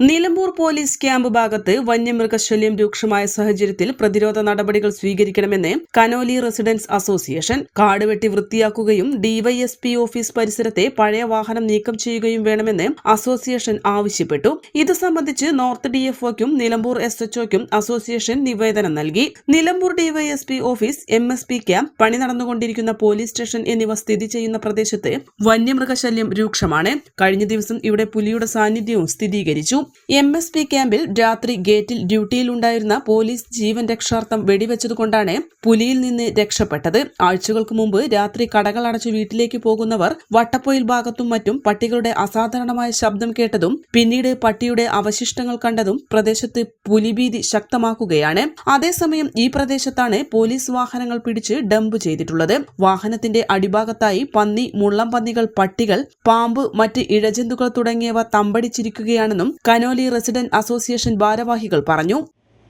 Nilambur police camp ഭാഗത്ത് വന്യമൃഗശല്യം രൂക്ഷമായ സാഹചര്യത്തിൽ പ്രതിരോധ നടപടികൾ സ്വീകരിക്കണമെന്ന് കനോലി റെസിഡൻസ് അസോസിയേഷൻ കാട് വെട്ടി വൃത്തിയാക്കുകയും ഡിവൈഎസ്പി ഓഫീസ് പരിസരത്തെ പഴയ വാഹനം നീക്കം ചെയ്യുകയും വേണമെന്ന് അസോസിയേഷൻ ആവശ്യപ്പെട്ടു. ഇത് സംബന്ധിച്ച് നോർത്ത് ഡിഎഫ്ഒക്കും നിലമ്പൂർ എസ് എച്ച്ഒക്കും അസോസിയേഷൻ നിവേദനം നൽകി. Nilambur DYSP office M S P camp പണി നടന്നുകൊണ്ടിരിക്കുന്ന പോലീസ് സ്റ്റേഷൻ എന്നിവ സ്ഥിതി ചെയ്യുന്ന പ്രദേശത്ത് വന്യമൃഗശല്യം രൂക്ഷമാണ്. കഴിഞ്ഞ ദിവസം ഇവിടെ പുലിയുടെ സാന്നിധ്യവും സ്ഥിരീകരിച്ചു. എം എസ് പി ക്യാമ്പിൽ രാത്രി ഗേറ്റിൽ ഡ്യൂട്ടിയിലുണ്ടായിരുന്ന പോലീസ് ജീവൻ രക്ഷാർത്ഥം വെടിവെച്ചതുകൊണ്ടാണ് പുലിയിൽ നിന്ന് രക്ഷപ്പെട്ടത്. ആഴ്ചകൾക്ക് മുമ്പ് രാത്രി കടകൾ അടച്ചു വീട്ടിലേക്ക് പോകുന്നവർ വട്ടപ്പൊയിൽ ഭാഗത്തും മറ്റും പട്ടികളുടെ അസാധാരണമായ ശബ്ദം കേട്ടതും പിന്നീട് പട്ടിയുടെ അവശിഷ്ടങ്ങൾ കണ്ടതും പ്രദേശത്ത് പുലിഭീതി ശക്തമാക്കുകയാണ്. അതേസമയം ഈ പ്രദേശത്താണ് പോലീസ് വാഹനങ്ങൾ പിടിച്ച് ഡംപ് ചെയ്തിട്ടുള്ളത്. വാഹനത്തിന്റെ അടിഭാഗത്തായി പന്നി മുള്ളം പന്നികൾ പട്ടികൾ പാമ്പ് മറ്റ് ഇഴജന്തുക്കൾ തുടങ്ങിയവ തമ്പടിച്ചിരിക്കുകയാണെന്നും കനോലി റെസിഡന്റ് അസോസിയേഷൻ ഭാരവാഹികൾ പറഞ്ഞു.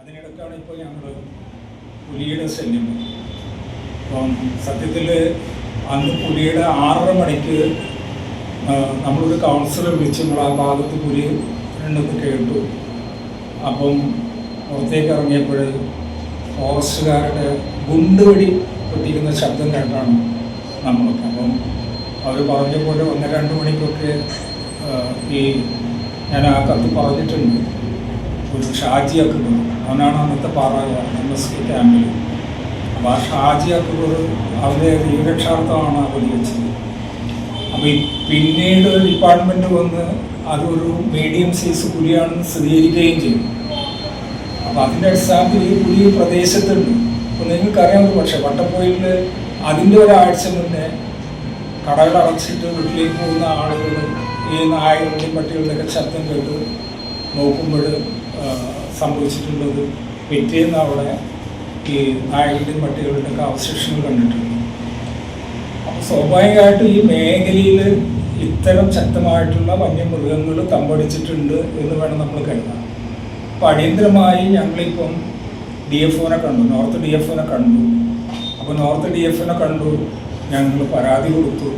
അതിനിടയ്ക്കാണ് ഇപ്പോൾ ഞങ്ങൾ പുലിയുടെ ശല്യം. അപ്പം സത്യത്തിൽ അന്ന് പുലിയുടെ ആറര മണിക്ക് നമ്മളൊരു കൗൺസിലർ വിളിച്ച് ആ ഭാഗത്ത് പുലി ഉണ്ടെന്ന് കേട്ടു. അപ്പം പുറത്തേക്ക് ഇറങ്ങിയപ്പോൾ ഫോറസ്റ്റുകാരുടെ ഗുണ്ടുവെടി പൊട്ടിക്കുന്ന ശബ്ദം കേട്ടാണ് നമ്മൾ അപ്പം അവർ പറഞ്ഞ പോലെ ഒന്ന് രണ്ട് മണിക്കൊക്കെ ഈ ഞാൻ ആ കത്ത് പറഞ്ഞിട്ടുണ്ട്. ഒരു ഷാജി അക്ബർ. അവനാണ് അന്നത്തെ പാറ എം എസ് കെ ക്യാമ്പിൽ അപ്പോൾ ആ ഷാജി അക്ബർ അവരെ ജീവരക്ഷാർത്ഥമാണ് അവർ വെച്ചത്. അപ്പോൾ പിന്നീട് ഡിപ്പാർട്ട്മെന്റ് വന്ന് അതൊരു മീഡിയം സൈസ് പുലിയാണെന്ന് സ്ഥിരീകരിക്കുകയും ചെയ്തു. അപ്പോൾ അതിന്റെ അടിസ്ഥാനത്തിൽ ഈ പുലി പ്രദേശത്തുണ്ട്. അപ്പോൾ നിങ്ങൾക്കറിയാം പക്ഷേ വട്ടപ്പോയിൽ അതിന്റെ ഒരാഴ്ച മുന്നേ കടകൾ അടച്ചിട്ട് വീട്ടിലേക്ക് പോകുന്ന ആളുകൾ ഈ നായകളുടെയും പട്ടികളുടെയൊക്കെ ശബ്ദം കേട്ട് നോക്കുമ്പോൾ സംഭവിച്ചിട്ടുള്ളത് പിറ്റേന്ന് അവിടെ ഈ നായകളുടെയും പട്ടികളുടെയൊക്കെ അവശേഷങ്ങൾ കണ്ടിട്ടുണ്ട്. അപ്പോൾ സ്വാഭാവികമായിട്ടും ഈ മേഖലയിൽ ഇത്തരം ശക്തമായിട്ടുള്ള വന്യമൃഗങ്ങൾ തമ്പടിച്ചിട്ടുണ്ട് എന്ന് വേണം നമ്മൾ കരുതാം അപ്പോൾ അടിയന്തരമായി ഞങ്ങളിപ്പം ഡി എഫ് ഒനെ കണ്ടു നോർത്ത് ഡി എഫ് ഒനെ കണ്ടു. അപ്പോൾ നോർത്ത് ഡി എഫിനെ കണ്ടു ഞങ്ങൾ പരാതി കൊടുത്തു.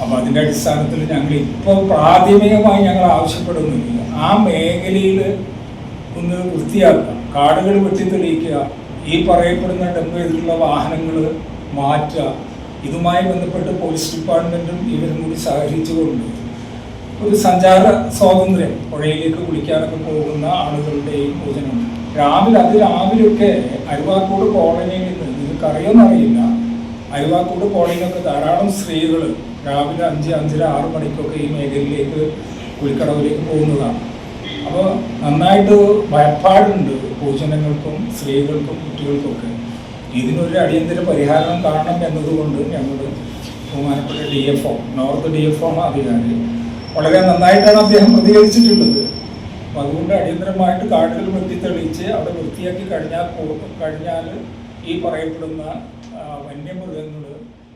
അപ്പോൾ അതിന്റെ അടിസ്ഥാനത്തിൽ ഞങ്ങൾ ഇപ്പോൾ പ്രാഥമികമായി ഞങ്ങൾ ആവശ്യപ്പെടുന്നില്ല. ആ മേഖലയിൽ ഒന്ന് വൃത്തിയാക്കുക കാടുകൾ വെട്ടിത്തെളിയിക്കുക ഈ പറയപ്പെടുന്ന ഡംപ് ചെയ്തിട്ടുള്ള വാഹനങ്ങൾ മാറ്റുക. ഇതുമായി ബന്ധപ്പെട്ട് പോലീസ് ഡിപ്പാർട്ട്മെന്റും ഇവരും കൂടി സഹകരിച്ചുകൊണ്ട് ഒരു സഞ്ചാര സ്വാതന്ത്ര്യം പുഴയിലേക്ക് കുളിക്കാനൊക്കെ പോകുന്ന ആളുകളുടെയും ഭോജനമുണ്ട് രാവിലെ അത് രാവിലെയൊക്കെ അരുവാക്കോട് കോളനിയിൽ നിന്ന് നിങ്ങൾക്ക് അരുവാക്കോട് കോളനിയിലൊക്കെ ധാരാളം സ്ത്രീകൾ രാവിലെ അഞ്ച് അഞ്ചര ആറ് മണിക്കൊക്കെ ഈ മേഖലയിലേക്ക് കുളിക്കടവിലേക്ക് പോകുന്നതാണ്. അപ്പോൾ നന്നായിട്ട് ഭയപ്പാടുണ്ട് പൊതുജനങ്ങൾക്കും സ്ത്രീകൾക്കും കുട്ടികൾക്കൊക്കെ. ഇതിനൊരു അടിയന്തര പരിഹാരം കാണണം എന്നതുകൊണ്ട് ഞങ്ങൾ ബഹുമാനപ്പെട്ട D F O north D F ആണ് അധികാരി വളരെ നന്നായിട്ടാണ് അദ്ദേഹം പ്രതികരിച്ചിട്ടുള്ളത്. അപ്പം അതുകൊണ്ട് അടിയന്തരമായിട്ട് കാടുകൾ വെട്ടിത്തെളിയിച്ച് അവിടെ വൃത്തിയാക്കി കഴിഞ്ഞാൽ കഴിഞ്ഞാൽ ഈ പറയപ്പെടുന്ന വന്യമൃഗങ്ങൾ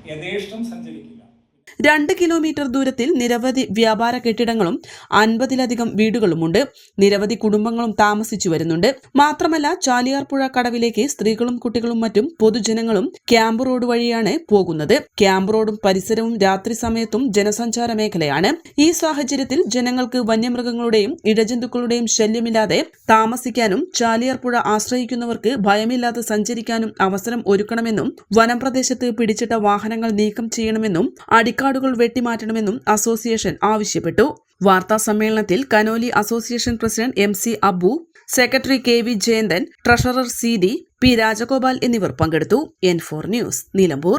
യഥേഷ്ടം സഞ്ചരിക്കില്ല രണ്ട് കിലോമീറ്റർ ദൂരത്തിൽ നിരവധി വ്യാപാര കെട്ടിടങ്ങളും അൻപതിലധികം വീടുകളുമുണ്ട്. നിരവധി കുടുംബങ്ങളും താമസിച്ചു വരുന്നുണ്ട്. മാത്രമല്ല ചാലിയാർപ്പുഴ കടവിലേക്ക് സ്ത്രീകളും കുട്ടികളും മറ്റും പൊതുജനങ്ങളും ക്യാമ്പ് റോഡ് വഴിയാണ് പോകുന്നത്. ക്യാമ്പ് റോഡും പരിസരവും രാത്രി സമയത്തും ജനസഞ്ചാര മേഖലയാണ്. ഈ സാഹചര്യത്തിൽ ജനങ്ങൾക്ക് വന്യമൃഗങ്ങളുടെയും ഇഴജന്തുക്കളുടെയും ശല്യമില്ലാതെ താമസിക്കാനും ചാലിയാർപ്പുഴ ആശ്രയിക്കുന്നവർക്ക് ഭയമില്ലാതെ സഞ്ചരിക്കാനും അവസരം ഒരുക്കണമെന്നും വനം പ്രദേശത്ത് പിടിച്ചിട്ട വാഹനങ്ങൾ നീക്കം ചെയ്യണമെന്നും അടിക്കാടുകൾ വെട്ടിമാറ്റണമെന്നും അസോസിയേഷൻ ആവശ്യപ്പെട്ടു. വാർത്താ സമ്മേളനത്തിൽ Canoli association president M C Abu secretary K V Jayanthan treasurer C D P Rajagopal എന്നിവർ പങ്കെടുത്തു. N four news Nilambur